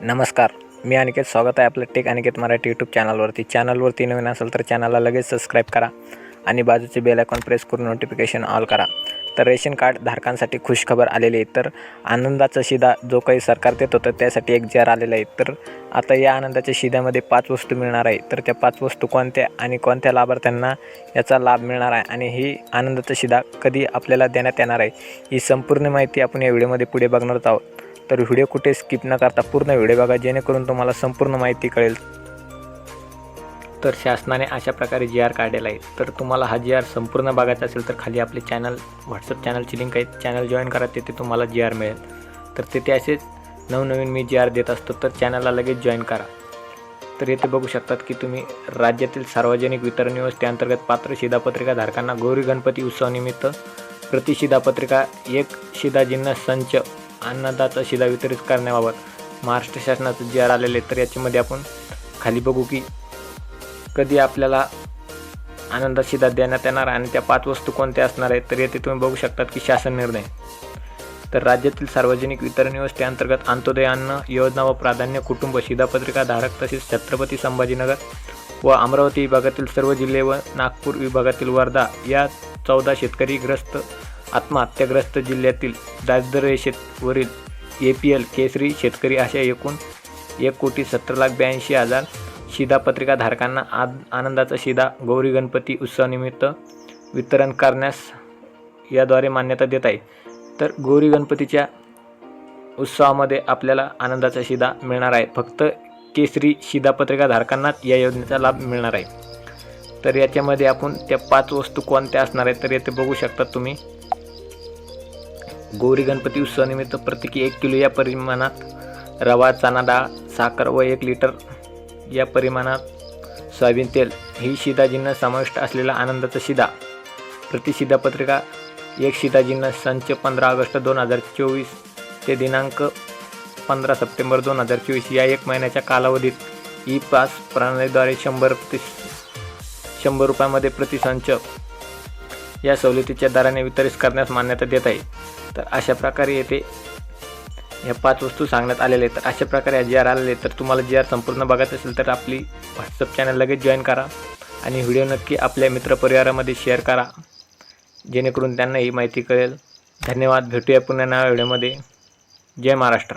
नमस्कार. मी अनिकेत स्वागत आहे आपलं टेक अनिकेत मराठी यूट्यूब चॅनलवरती चॅनलवरती नवीन असेल तर चॅनलला लगेच सबस्क्राईब करा आणि बाजूचे बेल आयकॉन प्रेस करून नोटिफिकेशन ऑल करा. तर रेशन कार्ड धारकांसाठी खुशखबर आलेली आहे. तर आनंदाचा शिदा जो काही सरकार देत होतं त्यासाठी एक जार आलेला आहे. तर आता या आनंदाच्या शिद्यामध्ये पाच वस्तू मिळणार आहे. तर त्या पाच वस्तू कोणत्या आणि कोणत्या लाभार्थ्यांना याचा लाभ मिळणार आहे आणि ही आनंदाचा शिदा कधी आपल्याला देण्यात येणार आहे ही संपूर्ण माहिती आपण या व्हिडिओमध्ये पुढे बघणार आहोत. तर व्हिडिओ कुठे स्किप न करता पूर्ण व्हिडिओ बघा जेणेकरून तुम्हाला संपूर्ण माहिती कळेल. तर शासनाने अशा प्रकारे जी आर काढलेला आहे. तर तुम्हाला हा जी आर संपूर्ण बघायचा असेल तर खाली आपले चॅनल व्हॉट्सअप चॅनलची लिंक आहे चॅनल जॉईन करा तिथे तुम्हाला जी आर मिळेल. तर तिथे असेच नवनवीन मी जी आर देत असतो तर चॅनलला लगेच जॉईन करा. तर येथे बघू शकतात की तुम्ही राज्यातील सार्वजनिक वितरण व्यवस्थेअंतर्गत पात्र शिधापत्रिका धारकांना गौरी गणपती उत्सवानिमित्त प्रतिशिधापत्रिका एक शिधा संच अन्नदाता शिधा वितरित करण्याबाबत महाराष्ट्र शासनाचं जे आर आलेले आहे तर याच्यामध्ये आपण खाली बघू की कधी आपल्याला आनंदा शिधा देण्यात येणार आहे आणि त्या पाच वस्तू कोणत्या असणार आहेत तर येथे तुम्ही बघू शकतात की शासन निर्णय. तर राज्यातील सार्वजनिक वितरण व्यवस्थेअंतर्गत अंत्योदय अन्न योजना व प्राधान्य कुटुंब शिधापत्रिका धारक तसेच छत्रपती संभाजीनगर व अमरावती विभागातील सर्व जिल्हे व नागपूर विभागातील वर्धा या चौदा शेतकरी ग्रस्त आत्महत्याग्रस्त जिल्ह्यातील दारिद्र्यरेषेवरील ए पी एल केसरी शेतकरी अशा एकूण एक कोटी सत्तर लाख ब्याऐंशी हजार शिधापत्रिका धारकांना आज आनंदाचा शिधा गौरी गणपती उत्सवानिमित्त वितरण करण्यास याद्वारे मान्यता देत आहे. तर गौरी गणपतीच्या उत्सवामध्ये आपल्याला आनंदाचा शिधा मिळणार आहे. फक्त केसरी शिधापत्रिकाधारकांनाच या योजनेचा लाभ मिळणार आहे. तर याच्यामध्ये आपण त्या पाच वस्तू कोणत्या असणार आहेत तर येथे बघू शकता तुम्ही. गौरी गणपती उत्सवानिमित्त प्रत्येकी एक किलो या परिमाणात रवा चणा डाळ साखर व एक लिटर या परिमाणात सोयाबीन तेल ही शिधा समाविष्ट असलेला आनंदाचा शिधा प्रतिशिदा पत्रिका एक शिधा संच पंधरा ऑगस्ट दोन हजार चोवीस ते दिनांक पंधरा सप्टेंबर दोन हजार चोवीस या एक महिन्याच्या कालावधीत ई पास प्रणालीद्वारे शंभर प्रति शंभर रुपयामध्ये प्रतिसंच या सवलतीच्या दराने वितरित करण्यास मान्यता देत आहे. तर अशा प्रकारे येथे या पाच वस्तू सांगण्यात आलेल्या आहेत. तर अशा प्रकारे जी आर आलेले तर तुम्हाला जी आर संपूर्ण बघायचं असेल तर आपली व्हॉट्सअप चॅनल लगेच जॉईन करा. आणि व्हिडिओ नक्की आपल्या मित्रपरिवारामध्ये शेअर करा. जेणेकरून त्यांना ही माहिती कळेल. धन्यवाद. भेटूया पुन्हा नव्या व्हिडिओमध्ये. जय महाराष्ट्र.